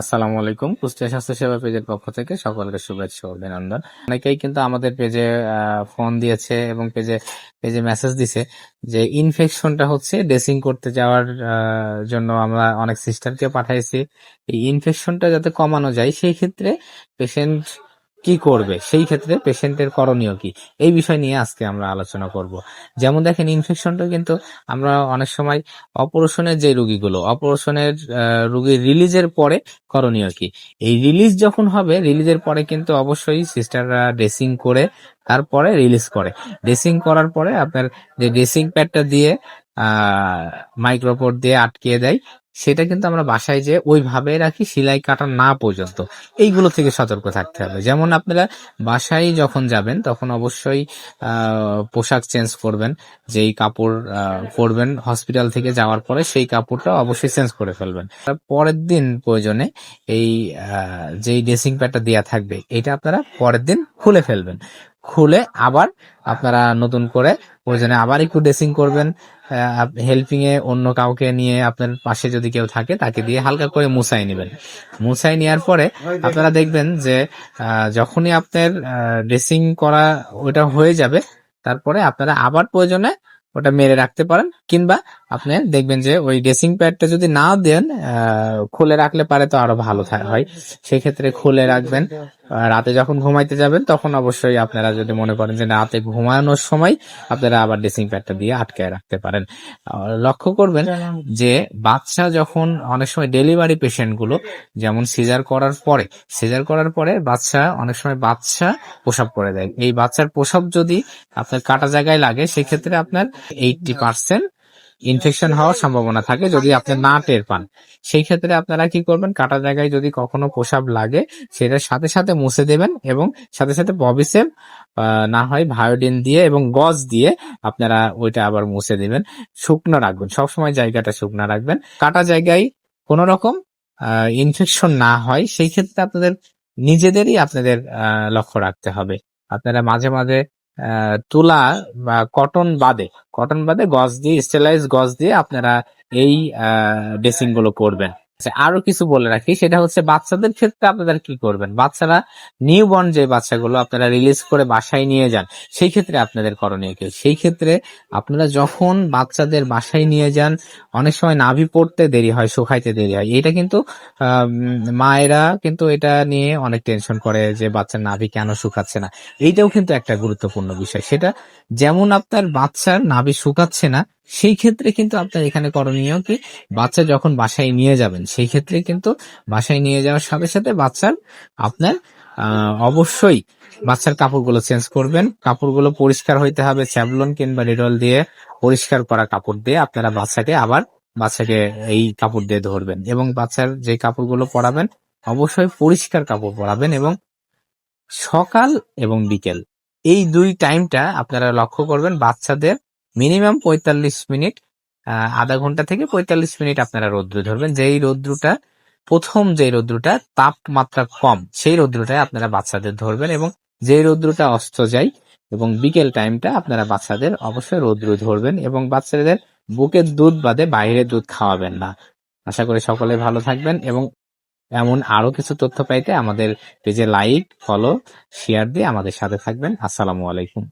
আসসালামু আলাইকুম। কুষ্টিয়া স্বাস্থ্য সেবা পেজের পক্ষ থেকে সকলকে শুভেচ্ছা অভিনন্দন। অনেকেই কিন্তু আমাদের পেজে ফোন দিয়েছে এবং পেজে পেজে মেসেজ দিছে যে ইনফেকশনটা হচ্ছে ড্রেসিং করতে যাওয়ার জন্য আমরা অনেক সিস্টারকে পাঠাইছি। এই ইনফেকশনটা যাতে কমানো যায়, সেই ক্ষেত্রে পেশেন্ট কি করবে? সেই ক্ষেত্রে পেশেন্টের করণীয় কি? এই বিষয় নিয়ে আজকে আমরা আলোচনা করব। যেমন দেখেন ইনফেকশনটা কিন্তু আমরা অনেক সময় অপারেশনের যে রুগীগুলো, অপারেশনের রুগীর রিলিজের পরে করণীয় কি? এই রিলিজ যখন হবে রিলিজের পরে কিন্তু অবশ্যই সিস্টাররা ড্রেসিং করে, তারপরে রিলিজ করে। ড্রেসিং করার পরে আপনার যে ড্রেসিং প্যাডটা দিয়ে মাইক্রোপোর্ট দিয়ে আটকিয়ে দেয়। সেটা কিন্তু আমরা বাসায় যে ওইভাবে রাখি, সেলাই কাটা না পর্যন্ত। এইগুলো থেকে সতর্ক থাকতে হবে। যেমন আপনারা বাসায় যখন যাবেন, তখন অবশ্যই পোশাক চেঞ্জ করবেন। যেই কাপড় পরবেন হসপিটাল থেকে যাওয়ার পরে, সেই কাপড়টা অবশ্যই চেঞ্জ করে ফেলবেন। পরের দিন প্রয়োজনে এই যেই ড্রেসিং প্যাডটা দেওয়া থাকবে, এটা আপনারা পরের দিন খুলে ফেলবেন। খুলে আবার আপনারা নতুন করে প্রয়োজনে আবার একটু ড্রেসিং করবেন হেল্পিং এ অন্য কাউকে নিয়ে আপনার পাশে যদি কেউ থাকে তাকে দিয়ে হালকা করে মুছাই নেবেন। মুছাই নেওয়ার পরে আপনারা দেখবেন যে যখনই আপনার ড্রেসিং করা ওটা হয়ে যাবে, তারপরে আপনারা আবার প্রয়োজনে ওটা মেরে রাখতে পারেন, কিংবা আপনি দেখবেন যে ওই ড্রেসিং প্যাডটা যদি না দেন খুলে রাখলে পারে তো আরও ভালো হয়। সেক্ষেত্রে খুলে রাখবেন। রাতে যখন ঘুমাইতে যাবেন তখন অবশ্যই আপনারা যদি মনে করেন যে রাতে ঘুমানোর সময় আপনারা আবার ড্রেসিং প্যাডটা দিয়ে আটকায় রাখতে পারেন। লক্ষ্য করবেন যে বাচ্চা যখন অনেক সময় ডেলিভারি পেশেন্টগুলো যেমন সিজার করার পরে সিজার করার পরে বাচ্চা অনেক সময় বাচ্চা প্রসাব করে দেয়। এই বাচ্চার প্রসাব যদি আপনার কাটা জায়গায় লাগে সেক্ষেত্রে আপনার এইটটি পার্সেন্ট ইনফেকশন হওয়ার সম্ভাবনা থাকে যদি আপনি না টের পান। সেই ক্ষেত্রে আপনারা কি করবেন? কাটা জায়গায় যদি কখনো প্রসাব লাগে সেটার সাথে সাথে মুছে দেবেন এবং সাথে সাথে ববিসেপ না হয় ভায়োডিন দিয়ে এবং গজ দিয়ে আপনারা ওইটা আবার মুছে দেবেন। শুকনো রাখবেন। সবসময় জায়গাটা শুকনো রাখবেন। কাটা জায়গায় কোনো রকম ইনফেকশন না হয়, সেই ক্ষেত্রে আপনাদের নিজেদেরই আপনাদের লক্ষ্য রাখতে হবে। আপনারা মাঝে মাঝে তুলা বা কটন বাদে কটন বাদে গজ দিয়ে স্টেলাইজ গজ দিয়ে আপনারা এই ড্রেসিংগুলো করবেন। আরও কিছু বলে রাখি। সেটা হচ্ছে বাচ্চাদের ক্ষেত্রে আপনারা কি করবেন? বাচ্চারা নিউ বর্ন যে বাচ্চাগুলো আপনারা রিলিজ করে বাসায় নিয়ে যান, সেই ক্ষেত্রে আপনাদের করণীয় কি? সেই ক্ষেত্রে আপনারা যখন বাচ্চাদের বাসায় নিয়ে যান, অনেক সময় নাভি পড়তে দেরি হয়, শুকাইতে দেরি হয়। এটা কিন্তু মায়েরা কিন্তু এটা নিয়ে অনেক টেনশন করে যে বাচ্চার নাভি কেন শুকাচ্ছে না। এইটাও কিন্তু একটা গুরুত্বপূর্ণ বিষয়। সেটা যেমন আপনার বাচ্চার নাভি শুকাচ্ছে না সেই ক্ষেত্রে কিন্তু আপনার এখানে করণীয় কি? বাচ্চা যখন বাসায় নিয়ে যাবেন, সেই ক্ষেত্রে কিন্তু বাসায় নিয়ে যাওয়ার সাথে সাথে বাচ্চার আপনার অবশ্যই বাচ্চার কাপড়গুলো চেঞ্জ করবেন। কাপড়গুলো পরিষ্কার হইতে হবে, স্যাভলন কিংবা ডিটল দিয়ে পরিষ্কার করা কাপড় দিয়ে আপনারা বাচ্চাকে আবার বাচ্চাকে এই কাপড় দিয়ে ধরবেন এবং বাচ্চার যে কাপড়গুলো পরাবেন, অবশ্যই পরিষ্কার কাপড় পরাবেন এবং সকাল এবং বিকেল, এই দুই টাইমটা আপনারা লক্ষ্য করবেন বাচ্চাদের মিনিমাম পঁয়তাল্লিশ মিনিট আধা ঘণ্টা থেকে পঁয়তাল্লিশ মিনিট আপনারা রৌদ্র ধরবেন। যেই রৌদ্রটা, প্রথম যে রৌদ্রটা তাপমাত্রা কম, সেই রৌদ্রটায় আপনারা বাচ্চাদের ধরবেন এবং যে রৌদ্রটা অস্ত যায় এবং বিকেল টাইমটা আপনারা বাচ্চাদের অবশ্যই রৌদ্র ধরবেন এবং বাচ্চাদের বুকের দুধ বাদে বাইরের দুধ খাওয়াবেন না। আশা করি সকলে ভালো থাকবেন এবং এমন আরও কিছু তথ্য পাইতে আমাদের পেজে লাইক ফলো শেয়ার দিয়ে আমাদের সাথে থাকবেন। আসসালামু আলাইকুম।